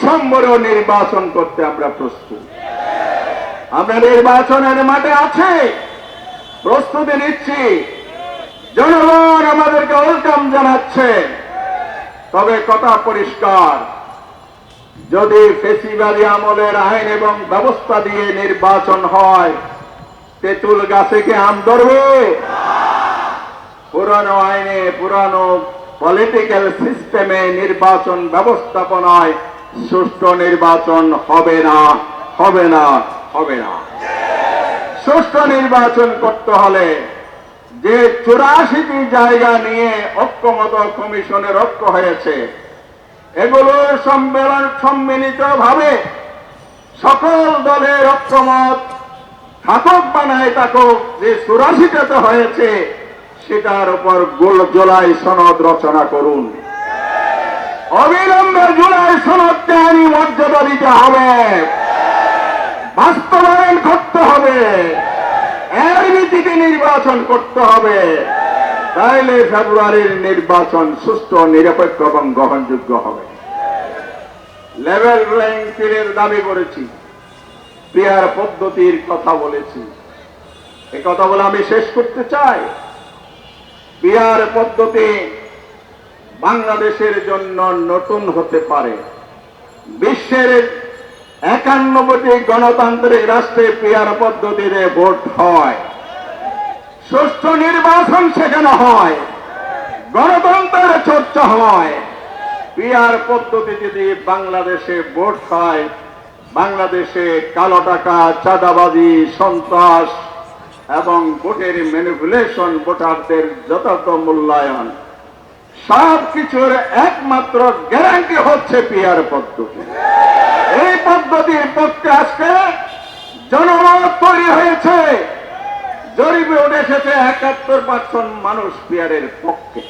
ডিসেম্বরেও নির্বাচন করতে আমরা প্রস্তুত। আমরা নির্বাচনের মাঠে আছি। প্রস্তুতি নিচ্ছি। জনগণ আমাদেরকে ওয়েলকাম জানাচ্ছে। তবে কথা পরিষ্কার, যদি ফেসিবালি আমলের আইন এবং ব্যবস্থা দিয়ে নির্বাচন হয়, তেঁতুল গাছে কি আম ধরবে। পুরানো আইনে, পুরানো পলিটিক্যাল সিস্টেমে নির্বাচন ব্যবস্থাপনায় সুষ্ঠু নির্বাচন হবে না হবে না হবে না। সুষ্ঠু নির্বাচন করতে হলে যে চুরাশিটি জায়গা নিয়ে ঐক্যমত কমিশনের ঐক্য হয়েছে, এগুলো সম্মেলন সম্মিলিত ভাবে সকল দলের ঐক্যমত থাকুক বা নাই থাকুক, যে চুরাশিটাতে হয়েছে, সেটার উপর গোল জোলাই সনদ রচনা করুন। অবিলম্বে জুলাই সনদকে আইনি মর্যাদা দিতে হবে। বাস্তবায়ন করতে হবে। এর ভিত্তিতে নির্বাচন করতে হবে। তাইলে ফেব্রুয়ারির নির্বাচন সুস্থ নিরপেক্ষ এবং গ্রহণযোগ্য হবে। লেভেল প্লেইং ফিল্ডের দাবি করেছি। পিয়ার পদ্ধতির কথা বলেছি। এ কথা বলে আমি শেষ করতে চাই। পিয়ার পদ্ধতি বাংলাদেশের জন্য নতুন হতে পারে। বিশ্বের একান্নবটি গণতান্ত্রিক রাষ্ট্রে পিয়ার পদ্ধতিতে ভোট হয়। সুষ্ঠু নির্বাচন সেখানে হয়। গণতন্ত্রের চর্চা হয়। পিয়ার পদ্ধতি যদি বাংলাদেশে ভোট হয়, বাংলাদেশে কালো টাকা, চাঁদাবাজি, সন্ত্রাস এবং ভোটের ম্যানিপুলেশন ভোটারদের যথার্থ মূল্যায়ন সব কিছুর একমাত্র গ্যারান্টি হচ্ছে পিয়ার পদ্ধতি এই পদ্ধতির পক্ষে আজকে জনমত তৈরি হয়েছে। জরিপে উঠে এসেছে একাত্তর পার্সেন্ট মানুষ পিয়ারের পক্ষে।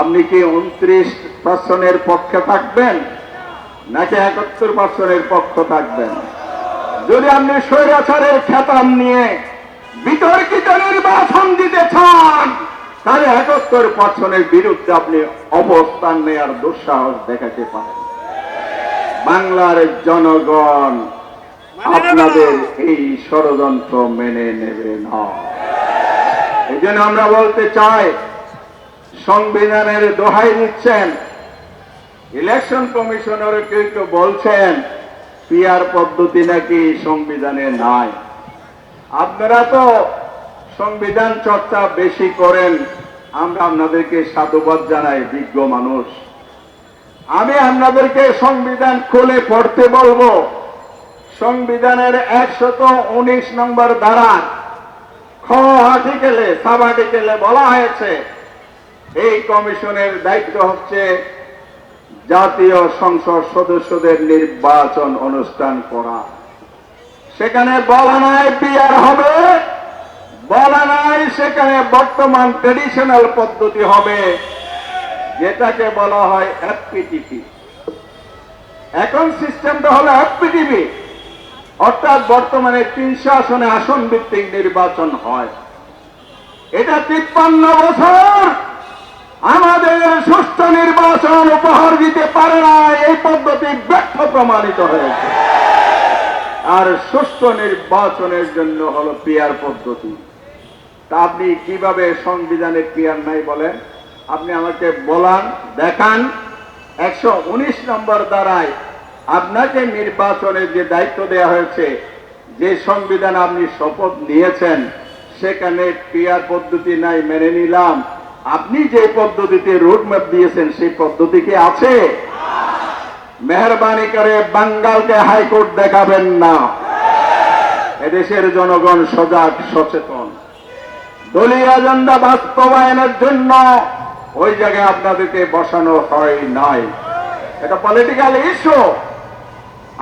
আপনি কি উনত্রিশ পার্সেন্টের পক্ষে থাকবেন, নাকি একাত্তর পার্সেন্টের পক্ষ থাকবেন? যদি আপনি স্বৈরাচারের খেতাব নিয়ে বিতর্কিত নির্বাচন দিতে চান তাহলে একাত্তর পার্সেন্টের বিরুদ্ধে আপনি অবস্থান নেওয়ার দুঃসাহস দেখাতে পারেন। বাংলার জনগণ আপনাদের এই ষড়যন্ত্র মেনে নেবে না। এই জন্য আমরা বলতে চাই সংবিধানের দোহাই দিচ্ছেন ইলেকশন কমিশনার কেউ কেউ বলছেন পিয়ার পদ্ধতি নাকি সংবিধানে নাই। আপনারা তো সংবিধান চর্চা বেশি করেন, আমরা আপনাদেরকে সাধুবাদ জানাই, বিজ্ঞ মানুষ। আমি আপনাদেরকে সংবিধান খুলে পড়তে বলব। সংবিধানের একশত উনিশ নম্বর ধারা, খ আর্টিকেলে, সাব বলা হয়েছে, এই কমিশনের দায়িত্ব হচ্ছে জাতীয় সংসদ সদস্যদের নির্বাচন অনুষ্ঠান করা। সেখানে বলা নাই পিয়ার হবে। বলা নাই, সেখানে বর্তমান ট্রেডিশনাল পদ্ধতি হবে, যেটাকে বলা হয় এফপিটিপি এখন সিস্টেমটা হলো এফপিটিপি অর্থাৎ বর্তমানে তিনশো আসনে আসন ভিত্তিক নির্বাচন হয়। এটা তিপ্পান্ন বছর আমাদের সুষ্ঠু নির্বাচন উপহার দিতে পারে না, এই পদ্ধতি ব্যর্থ প্রমাণিত হয়েছে। আর সুষ্ঠু নির্বাচনের জন্য হলো পিয়ার পদ্ধতি। তা আপনি কীভাবে সংবিধানের পিয়ার নাই বলেন? আপনি আমাকে বলান, দেখান। একশো উনিশ নম্বর দ্বারায় আপনাকে নির্বাচনের যে দায়িত্ব দেওয়া হয়েছে, যে সংবিধান আপনি শপথ নিয়েছেন, সেখানে পিয়ার পদ্ধতি নাই, মেনে নিলাম। আপনি যে পদ্ধতিতে রোডম্যাপ দিয়েছেন, সেই পদ্ধতি কি আছে? মেহরবানি করে বাঙ্গালকে হাইকোর্ট দেখাবেন না। এদেশের জনগণ সজাগ, সচেতন। দলীয় এজেন্ডা বাস্তবায়নের জন্য ওই জায়গায় আপনাদেরকে বসানো হয় নাই। এটা পলিটিক্যাল ইস্যু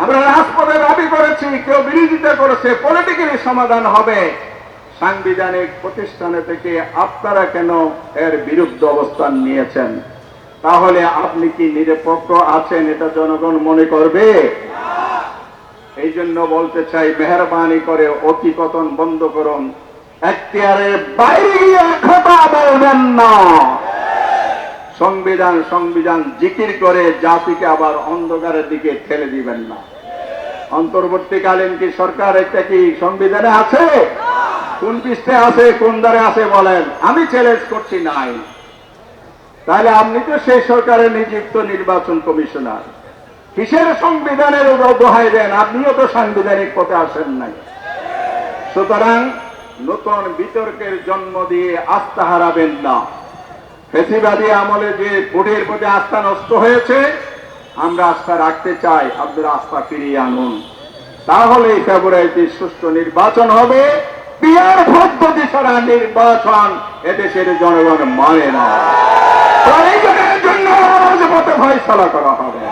আমরা রাজপথে দাবি করেছি, কেউ বিরোধিতা করেছে পলিটিক্যালি সমাধান হবে। সাংবিধানিক প্রতিষ্ঠানে থেকে আপনারা কেন এর বিরুদ্ধ অবস্থান নিয়েছেন? তাহলে আপনি কি নিরপেক্ষ আছেন, এটা জনগণ মনে করবে? এই জন্য বলতে চাই, মেহরবানি করে অতিকথন বন্ধ করুন। এখতিয়ারের বাইরে গিয়ে কথা বলবেন না। সংবিধান সংবিধান জিকির করে জাতিকে আবার অন্ধকারের দিকে ঠেলে দিবেন না। অন্তর্বর্তীকালীন কি সরকার একটা কি সংবিধানে আছে? কোন পৃষ্ঠে আছে, কোন দ্বারে আছে বলেন। আমি চ্যালেঞ্জ করছি নাই। তাহলে আপনি তো সেই সরকারের নিযুক্ত নির্বাচন কমিশনার। কিসের সংবিধানের দোহাই দেন? আপনিও তো সাংবিধানিক পথে আসেন নাই। সুতরাং নতুন বিতর্কের জন্ম দিয়ে আস্থা হারাবেন না। ফেসিবাদী আমলে যে ভোটের প্রতি আস্থা নষ্ট হয়েছে, আমরা আস্থা রাখতে চাই আপনারা আস্থা ফিরিয়ে আনুন। তাহলে ফেব্রুয়ারিতে সুষ্ঠু নির্বাচন হবে। পিয়ার পদ্ধতি ছাড়া নির্বাচন, এদেশের জনগণ মানে না। জন্য রাজপথে ফয়সলা করা হবে।